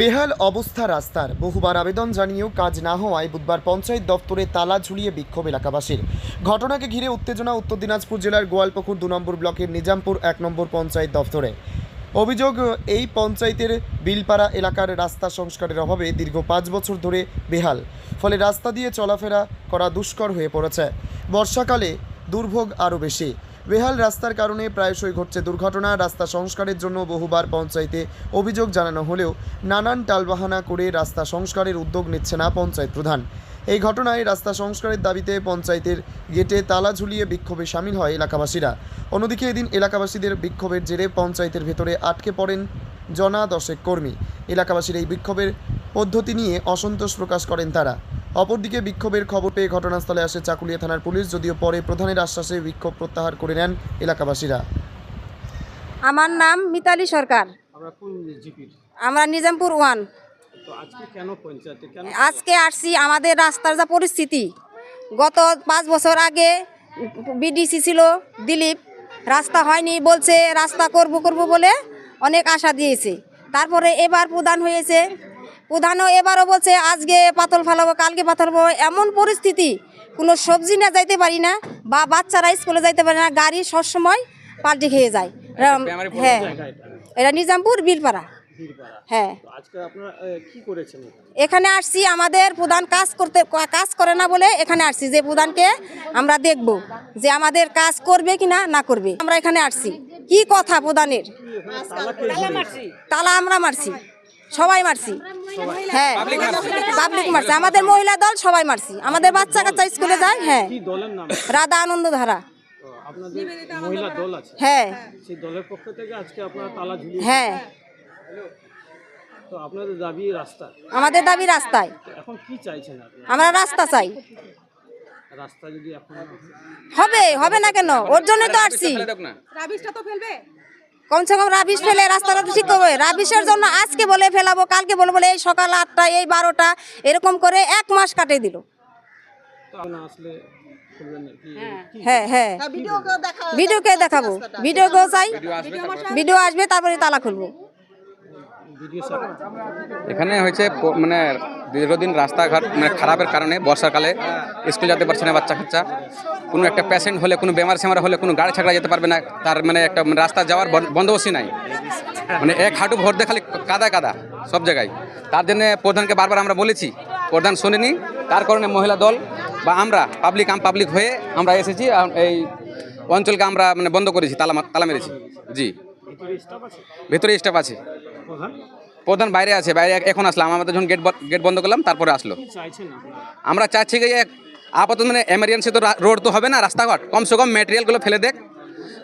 বেহাল অবস্থা রাস্তার। বহুবার আবেদন জানিয়েও কাজ না হওয়ায় বুধবার পঞ্চায়েত দপ্তরে তালা ঝুলিয়ে বিক্ষোভ এলাকাবাসীর। ঘটনাকে ঘিরে উত্তেজনা উত্তর দিনাজপুর জেলার গোয়ালপুকুর দু নম্বর ব্লকের নিজামপুর এক নম্বর পঞ্চায়েত দপ্তরে। অভিযোগ, এই পঞ্চায়েতের বিলপাড়া এলাকার রাস্তা সংস্কারের অভাবে দীর্ঘ পাঁচ বছর ধরে বেহাল। ফলে রাস্তা দিয়ে চলাফেরা করা দুষ্কর হয়ে পড়েছে। বর্ষাকালে দুর্ভোগ আরও বেশি। বেহাল রাস্তার কারণে প্রায়শই ঘটছে দুর্ঘটনা। রাস্তা সংস্কারের জন্য বহুবার পঞ্চায়েতে অভিযোগ জানানো হলেও নানান টালবাহানা করে রাস্তা সংস্কারের উদ্যোগ নিচ্ছে না পঞ্চায়েত প্রধান। এই ঘটনায় রাস্তা সংস্কারের দাবিতে পঞ্চায়েতের গেটে তালা ঝুলিয়ে বিক্ষোভে সামিল হয় এলাকাবাসীরা। অন্যদিকে এদিন এলাকাবাসীদের বিক্ষোভের জেরে পঞ্চায়েতের ভেতরে আটকে পড়েন জনা দশেক কর্মী। এলাকাবাসীর এই বিক্ষোভের পদ্ধতি নিয়ে অসন্তোষ প্রকাশ করেন তারা। অপরদিকে বিক্ষোভের খবর পেয়ে ঘটনাস্থলে আসে চাকুলিয়া থানার পুলিশ যদিও পরে প্রধানের আশ্বাসে বিক্ষোভ প্রত্যাহার করে নেন এলাকাবাসীরা। আমার নাম মিতালি সরকার। আমরা কোন জিপির? আমরা নিজামপুর ওয়ান। আজকে কেন পঞ্চায়েতে? কেন আজকে আসছি আমাদের রাস্তার যা পরিস্থিতি। গত পাঁচ বছর আগে বিডিসি ছিল দিলীপ রাস্তা হয়নি বলছে রাস্তা করব করব বলে অনেক আশা দিয়েছে। তারপরে এবার প্রধান হয়েছে প্রধানও এবারও বলছে আজকে পাতল ফেলাবো কালকে পাতল ফেলাবো। এমন পরিস্থিতি কোনো সবজি না যাইতে পারি না বা বাচ্চারা স্কুলে যাইতে পারে না গাড়ি সবসময় পাল্টে খেয়ে যায়। হ্যাঁ। এটা নিজামপুর বিলপাড়া বীরপাড়া হ্যাঁ। তো আজকে আপনারা আহ, কি করেছেন এখানে? এখানে আসছি আমাদের প্রধান কাজ করতে কাজ করে না বলে এখানে আসছি যে প্রধানকে আমরা দেখব যে আমাদের কাজ করবে কি না না করবে। আমরা এখানে আসছি। কি কথা প্রধানের? তালা আমরা মারছি। সবাই মারছি। হ্যাঁ। পাবলিক মারছে। আমাদের মহিলা দল সবাই মারছি। আমাদের বাচ্চা কাচ্চা স্কুলে যায় হ্যাঁ। কি দলের নাম? রাধা আনন্দ ধারা তো আপনাদের মহিলা দল আছে? হ্যাঁ। সেই দলের পক্ষ থেকে আজকে আপনারা তালা ঝুলিয়ে হ্যাঁ। তো আপনাদের দাবি রাস্তা আমাদের দাবি রাস্তায়। তো এখন কি চাইছেন আপনি? আমরা রাস্তা চাই। রাস্তা যদি এখন হবে হবে না কেন? ওর জন্যই তো আসছি। কমসে কম রাবিশ ফেলে রাস্তাটা ঠিক করবে রাবিশের জন্য আজকে বলে ফেলাবো, কালকে বলে বলে এই সকাল আটটা, এই বারোটা, এরকম করে এক মাস কাটিয়ে দিল। হ্যাঁ হ্যাঁ। দেখাবো। চাই। আসবে, তারপরে তালা খুলবো। এখানে হয়েছে মানে দীর্ঘদিন রাস্তাঘাট মানে খারাপের কারণে বর্ষাকালে স্কুল যেতে পারছে না, বাচ্চা কাচ্চা। কোনো একটা পেশেন্ট হলে, কোনো বেমার সেমার হলে, কোনো গাড়ি ছাড়া যেতে পারবে না, তার মানে একটা রাস্তা যাওয়ার বন- বন্দোবস্ত নাই। মানে এক হাঁটু ভর দিয়ে খালি কাদা কাদা, সব জায়গায়। তার জন্য প্রধানকে বারবার আমরা বলেছি, প্রধান শোনেনি, তার কারণে মহিলা দল বা আমরা পাবলিক আম পাবলিক হয়ে আমরা এসেছি এই অঞ্চলকে আমরা মানে বন্ধ করেছি, তালা তালা মেরেছি। জি। ভেতরে স্টাফ আছে? প্রধান বাইরে আছে বাইরে এখন আসলাম আমাদের যখন গেট গেট বন্ধ করলাম তারপরে আসলো। আমরা চাচ্ছি যে এক আপাতত মানে এমার্জেন্সি তো রোড তো হবে না রাস্তাঘাট। কমসে কম ম্যাটেরিয়ালগুলো ফেলে দেখ।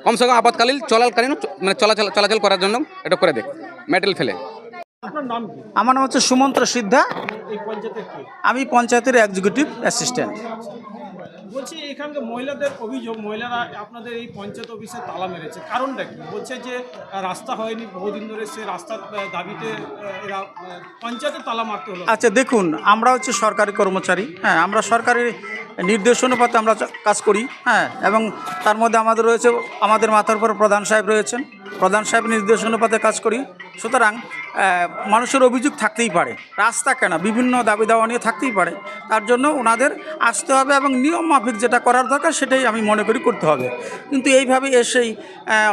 কমসে কম আপাতকালীন চলাকালীন মানে চলাচল চলাচল করার জন্য এটা করে দেখ ম্যাটেরিয়াল ফেলে। নাম আমার নাম হচ্ছে সুমন্ত সিদ্ধা। এই পঞ্চায়েতের কি? আমি পঞ্চায়েতের এক্সিকিউটিভ অ্যাসিস্ট্যান্ট বলছি, এখানকার মহিলাদের অভিযোগ, মহিলারা আপনাদের এই পঞ্চায়েত অফিসে তালা মেরেছে। কারণটা কি? বলছে যে, রাস্তা হয়নি, বহুদিন ধরে সে রাস্তার দাবিতে এরা পঞ্চায়েতে তালা মারতে হলো। আচ্ছা দেখুন, আমরা হচ্ছে সরকারি কর্মচারী হ্যাঁ আমরা সরকারি নির্দেশ অনুপাতে আমরা কাজ করি হ্যাঁ এবং তার মধ্যে আমাদের রয়েছে, আমাদের মাথার উপর প্রধান সাহেব রয়েছেন। প্রধান সাহেব নির্দেশ অনুপাতে কাজ করি। সুতরাং মানুষের অভিযোগ থাকতেই পারে। রাস্তা কেন, বিভিন্ন দাবি দাওয়া নিয়ে থাকতেই পারে। তার জন্য ওনাদের আসতে হবে এবং নিয়ম মাফিক যেটা করার দরকার সেটাই আমি মনে করি করতে হবে। কিন্তু এইভাবে এসেই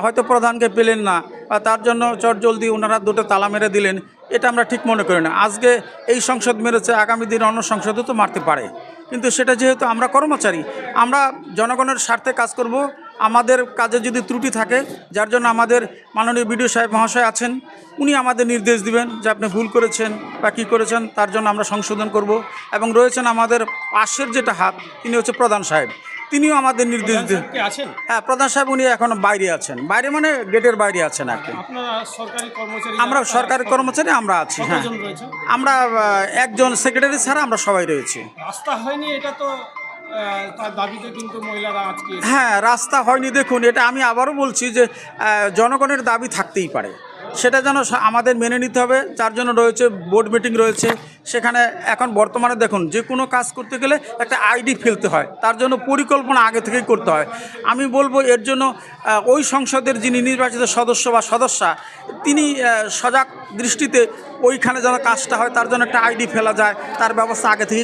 হয়তো প্রধানকে পেলেন না বা তার জন্য চট জলদি ওনারা দুটো তালা মেরে দিলেন, এটা আমরা ঠিক মনে করি না। আজকে এই সংসদ মেরেছে, আগামী দিন অন্য সংসদও তো মারতে পারে। কিন্তু সেটা যেহেতু আমরা কর্মচারী, আমরা জনগণের স্বার্থে কাজ করব। আমাদের কাজে যদি ত্রুটি থাকে, যার জন্য আমাদের মাননীয় বিডিও সাহেব মহাশয় আছেন, উনি আমাদের নির্দেশ দিবেন যে আপনি ভুল করেছেন বা কী করেছেন, তার জন্য আমরা সংশোধন করব। এবং রয়েছেন আমাদের পাশের যেটা হাত, তিনি হচ্ছে প্রধান সাহেব। তিনিও আমাদের নির্দেশ দেন। আছেন? হ্যাঁ প্রধান সাহেব উনি এখন বাইরে আছেন। বাইরে মানে গেটের বাইরে আছেন আর কি। সরকারি কর্মচারী আমরা সরকারি কর্মচারী আমরা আছি হ্যাঁ। আমরা একজন সেক্রেটারি ছাড়া আমরা সবাই রয়েছি। রাস্তা হয়নি এটা তো হ্যাঁ রাস্তা হয়নি দেখুন এটা আমি আবারও বলছি যে জনগণের দাবি থাকতেই পারে। সেটা যেন আমাদের মেনে নিতে হবে। যার জন্য রয়েছে বোর্ড মিটিং রয়েছে। সেখানে এখন বর্তমানে দেখুন, যে কোনো কাজ করতে গেলে একটা আইডি ফেলতে হয়। তার জন্য পরিকল্পনা আগে থেকেই করতে হয়। আমি বলব, এর জন্য ওই সংসদের যিনি নির্বাচিত সদস্য বা সদস্যা, তিনি সজাগ দৃষ্টিতে ওইখানে যেন কাজটা হয়, তার জন্য একটা আইডি ফেলা যায়। তার ব্যবস্থা আগে থেকে